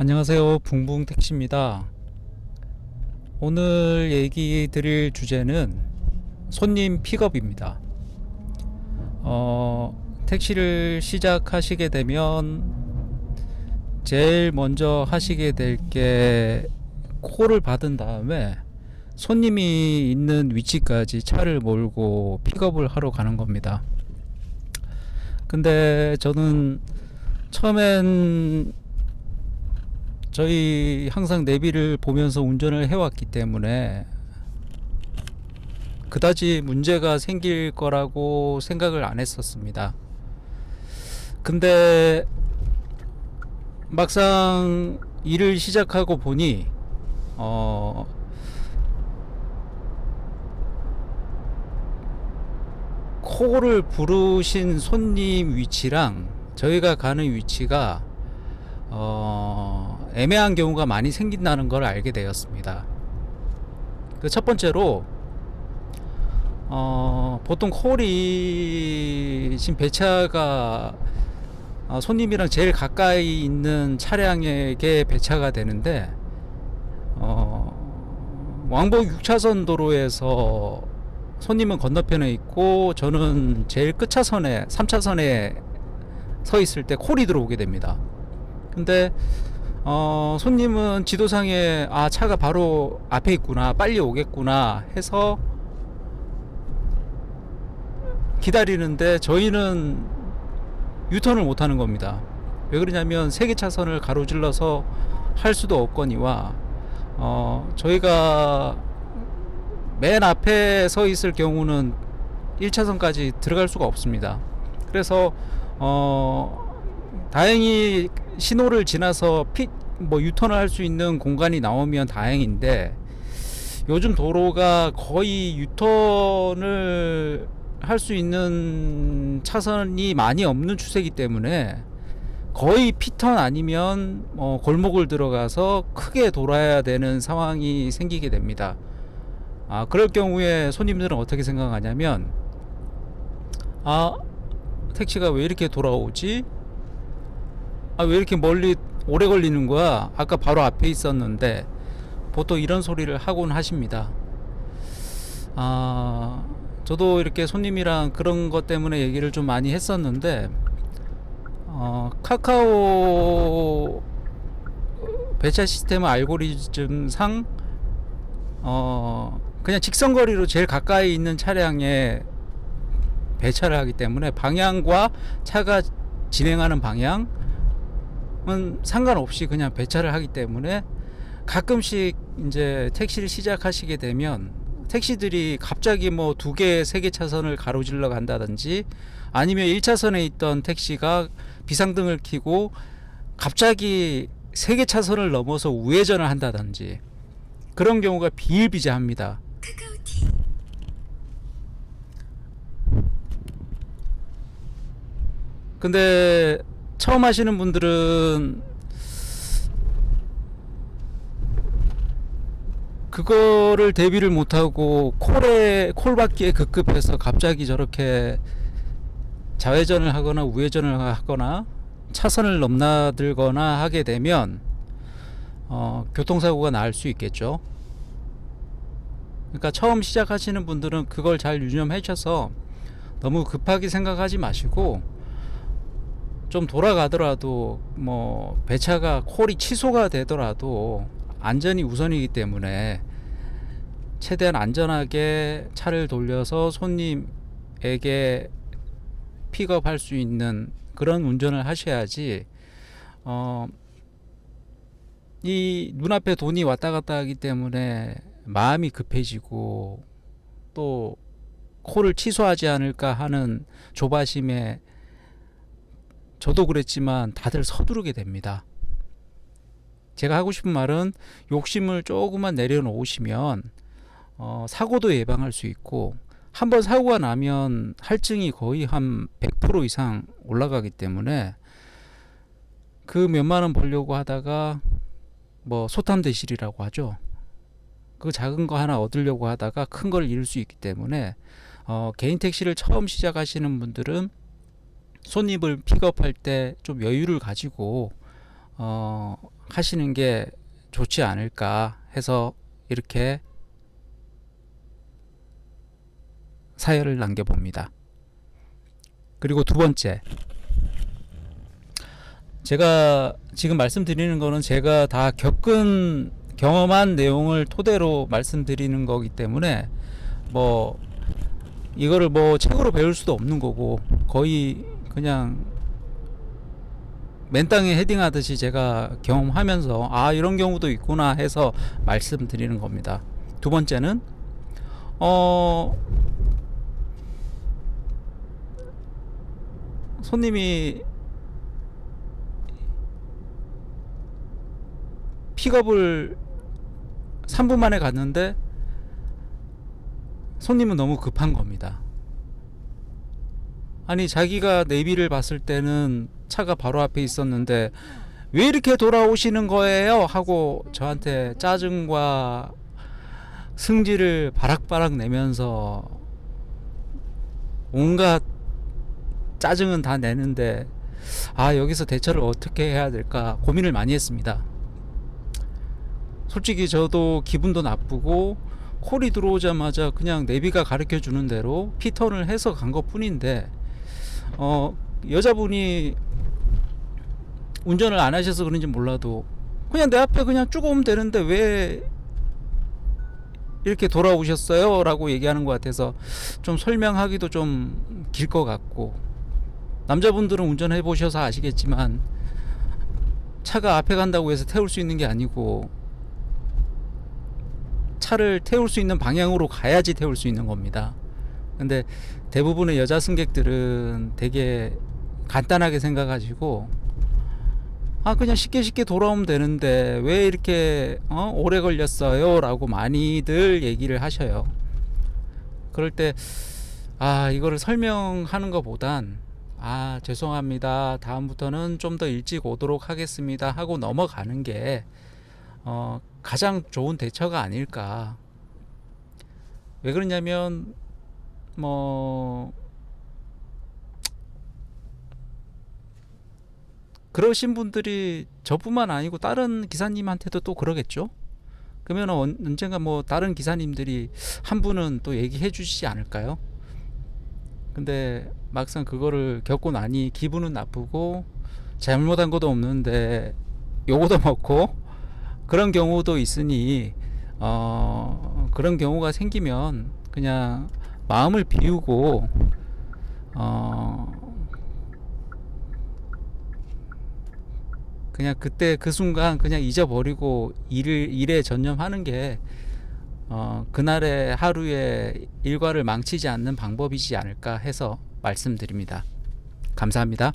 안녕하세요. 붕붕 택시입니다. 오늘 얘기 드릴 주제는 손님 픽업입니다. 어, 택시를 시작하시게 되면 제일 먼저 하시게 될 게 콜을 받은 다음에 손님이 있는 위치까지 차를 몰고 픽업을 하러 가는 겁니다. 근데 저는 처음엔 저희 항상 내비를 보면서 운전을 해왔기 때문에 그다지 문제가 생길 거라고 생각을 안 했었습니다. 근데 막상 일을 시작하고 보니 어 코를 부르신 손님 위치랑 저희가 가는 위치가 어, 애매한 경우가 많이 생긴다는 걸 알게 되었습니다. 그 첫 번째로 어, 보통 콜이 지금 배차가 어, 손님이랑 제일 가까이 있는 차량에게 배차가 되는데 어, 왕복 6차선 도로에서 손님은 건너편에 있고 저는 제일 끝차선에 3차선에 서 있을 때 콜이 들어오게 됩니다. 근데 어, 손님은 지도상에 아 차가 바로 앞에 있구나 빨리 오겠구나 해서 기다리는데 저희는 유턴을 못 하는 겁니다. 왜 그러냐면 세개 차선을 가로질러서 할 수도 없거니와 어, 저희가 맨 앞에 서 있을 경우는 1차선까지 들어갈 수가 없습니다. 그래서 어, 다행히 신호를 지나서 피, 뭐 유턴을 할 수 있는 공간이 나오면 다행인데 요즘 도로가 거의 유턴을 할 수 있는 차선이 많이 없는 추세이기 때문에 거의 피턴 아니면 어, 골목을 들어가서 크게 돌아야 되는 상황이 생기게 됩니다. 아 그럴 경우에 손님들은 어떻게 생각하냐면 아 택시가 왜 이렇게 돌아오지? 아 왜 이렇게 멀리 오래 걸리는 거야? 아까 바로 앞에 있었는데 보통 이런 소리를 하곤 하십니다. 아 저도 이렇게 손님이랑 그런 것 때문에 얘기를 좀 많이 했었는데 어, 카카오 배차 시스템 알고리즘 상 어, 그냥 직선거리로 제일 가까이 있는 차량에 배차를 하기 때문에 방향과 차가 진행하는 방향은 상관없이 그냥 배차를 하기 때문에 가끔씩 이제 택시를 시작하시게 되면 택시들이 갑자기 뭐 두 개, 세 개 차선을 가로질러 간다든지 아니면 1차선에 있던 택시가 비상등을 켜고 갑자기 세 개 차선을 넘어서 우회전을 한다든지 그런 경우가 비일비재합니다. 근데 처음 하시는 분들은 그거를 대비를 못하고 콜에 콜 받기에 급급해서 갑자기 저렇게 좌회전을 하거나 우회전을 하거나 차선을 넘나들거나 하게 되면 어, 교통사고가 날 수 있겠죠. 그러니까 처음 시작하시는 분들은 그걸 잘 유념해 주셔서 너무 급하게 생각하지 마시고 좀 돌아가더라도 뭐 배차가 콜이 취소가 되더라도 안전이 우선이기 때문에 최대한 안전하게 차를 돌려서 손님에게 픽업할 수 있는 그런 운전을 하셔야지 어, 이 눈앞에 돈이 왔다 갔다 하기 때문에 마음이 급해지고 또 콜을 취소하지 않을까 하는 조바심에 저도 그랬지만 다들 서두르게 됩니다. 제가 하고 싶은 말은 욕심을 조금만 내려놓으시면 어, 사고도 예방할 수 있고 한번 사고가 나면 할증이 거의 한 100% 이상 올라가기 때문에 그 몇만 원 벌려고 하다가 뭐 소탐 대실이라고 하죠. 그 작은 거 하나 얻으려고 하다가 큰 걸 잃을 수 있기 때문에 어, 개인 택시를 처음 시작하시는 분들은 손님을 픽업할 때 좀 여유를 가지고 어, 하시는 게 좋지 않을까 해서 이렇게 사연을 남겨봅니다. 그리고 두 번째, 제가 지금 말씀드리는 거는 제가 다 겪은 경험한 내용을 토대로 말씀드리는 거기 때문에 뭐 이거를 뭐 책으로 배울 수도 없는 거고 거의 그냥 맨 땅에 헤딩하듯이 제가 경험하면서 아 이런 경우도 있구나 해서 말씀드리는 겁니다. 두 번째는 어 손님이 픽업을 3분 만에 갔는데 손님은 너무 급한 겁니다. 아니 자기가 내비를 봤을 때는 차가 바로 앞에 있었는데 왜 이렇게 돌아오시는 거예요? 하고 저한테 짜증과 승질을 바락바락 내면서 온갖 짜증은 다 내는데 아 여기서 대처를 어떻게 해야 될까 고민을 많이 했습니다. 솔직히 저도 기분도 나쁘고 콜이 들어오자마자 그냥 내비가 가르쳐 주는 대로 피턴을 해서 간 것 뿐인데 어 여자분이 운전을 안 하셔서 그런지 몰라도 그냥 내 앞에 그냥 쭉 오면 되는데 왜 이렇게 돌아오셨어요? 라고 얘기하는 것 같아서 좀 설명하기도 좀 길 것 같고 남자분들은 운전해 보셔서 아시겠지만 차가 앞에 간다고 해서 태울 수 있는 게 아니고 차를 태울 수 있는 방향으로 가야지 태울 수 있는 겁니다. 근데 대부분의 여자 승객들은 되게 간단하게 생각하시고 아 그냥 쉽게 쉽게 돌아오면 되는데 왜 이렇게 어? 오래 걸렸어요? 라고 많이들 얘기를 하셔요. 그럴 때 아 이거를 설명하는 것보단 아 죄송합니다. 다음부터는 좀 더 일찍 오도록 하겠습니다. 하고 넘어가는 게 어, 가장 좋은 대처가 아닐까. 왜 그러냐면 뭐 그러신 분들이 저뿐만 아니고 다른 기사님한테도 또 그러겠죠. 그러면 언- 언젠가 뭐 다른 기사님들이 한 분은 또 얘기해 주시지 않을까요? 근데 막상 그거를 겪고 나니 기분은 나쁘고 잘못한 것도 없는데 요거도 먹고 그런 경우도 있으니 어 그런 경우가 생기면 그냥 마음을 비우고 어 그냥 그때 그 순간 그냥 잊어버리고 일을 일에 전념하는 게 어, 그날의 하루의 일과를 망치지 않는 방법이지 않을까 해서 말씀드립니다. 감사합니다.